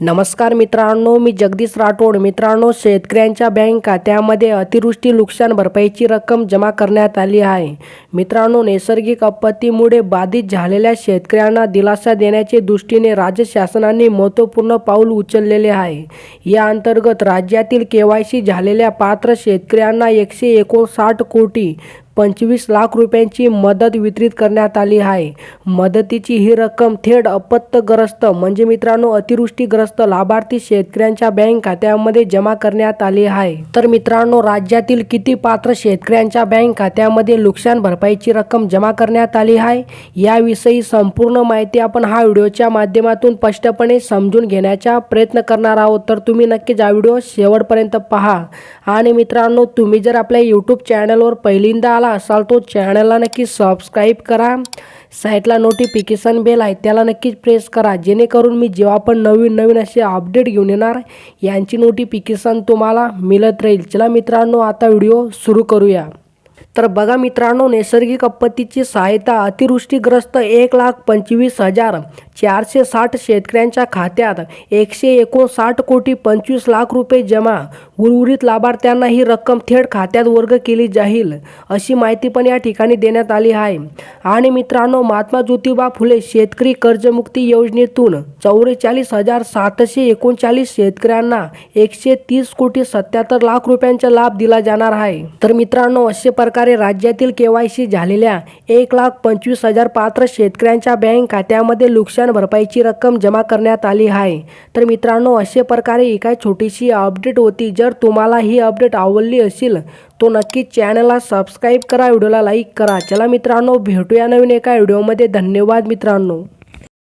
नमस्कार मित्रांनो मी जगदीश राठोड. मित्रांनो शेतकऱ्यांच्या बँक खात्यामध्ये अतिवृष्टी नुकसान भरपाईची रक्कम जमा करण्यात आली आहे. मित्रांनो नैसर्गिक आपत्तीमुळे बाधित झालेल्या शेतकऱ्यांना दिलासा देण्याचे दृष्टीने राज्य शासनाने महत्त्वपूर्ण पाऊल उचललेले आहे. या अंतर्गत राज्यातील केवायसी झालेल्या पात्र शेतकऱ्यांना एकशे एकोणसाठ कोटी पंचवीस लाख रुपयांची मदत वितरित करण्यात आली आहे. मदतीची ही रक्कम थेट अपत्यग्रस्त म्हणजे मित्रांनो अतिवृष्टीग्रस्त लाभार्थी शेतकऱ्यांच्या बँक खात्यामध्ये जमा करण्यात आली आहे. तर मित्रांनो राज्यातील किती पात्र शेतकऱ्यांच्या बँक खात्यामध्ये नुकसान भरपाईची रक्कम जमा करण्यात आली आहे याविषयी संपूर्ण माहिती आपण हा व्हिडिओच्या माध्यमातून स्पष्टपणे समजून घेण्याचा प्रयत्न करणार आहोत. तर तुम्ही नक्कीच हा व्हिडिओ शेवटपर्यंत पहा. आणि मित्रांनो तुम्ही जर आपल्या यूट्यूब चॅनलवर पहिल्यांदा आला असाल तो चॅनलला नक्की सबस्क्राईब करा साईटला नोटिफिकेशन बेल आहे त्याला नक्कीच प्रेस करा जेणेकरून मी जेव्हा पण नवीन नवीन असे अपडेट घेऊन येणार यांची नोटिफिकेशन तुम्हाला मिळत राहील. चला मित्रांनो आता व्हिडिओ सुरू करूया. तर बघा मित्रांनो नैसर्गिक आपत्तीची सहायता अतिवृष्टीग्रस्त एक लाख पंचवीस हजार चारशे साठ शेतकऱ्यांच्या खात्यात एकशे एकोणसाठ कोटी पंचवीस लाख रुपये जमा. उर्वरित लाभार्थ्यांना ही रक्कम थेट खात्यात वर्ग केली जाईल अशी माहिती पण या ठिकाणी देण्यात आली आहे. आणि मित्रांनो महात्मा ज्योतिबा फुले शेतकरी कर्जमुक्ती योजनेतून चौवेचाळीस हजार सातशे एकोणचाळीस शेतकऱ्यांना एकशे तीस कोटी सत्याहत्तर लाख रुपयांचा लाभ दिला जाणार आहे. तर मित्रांनो अशा प्रकारे राज्यातील केवायसी झालेल्या एक लाख पंचवीस हजार पात्र शेतकऱ्यांच्या बँक खात्यामध्ये नुकसान भरपाईची रक्कम जमा करण्यात आली आहे. तर मित्रांनो अशा प्रकारे ही काय छोटीशी अपडेट होती. जर तुम्हाला ही अपडेट आवडली असेल तो नक्की चॅनलला सबस्क्राईब करा व्हिडिओला लाईक करा. चला मित्रांनो भेटूया नवीन एका व्हिडिओमध्ये. धन्यवाद मित्रांनो.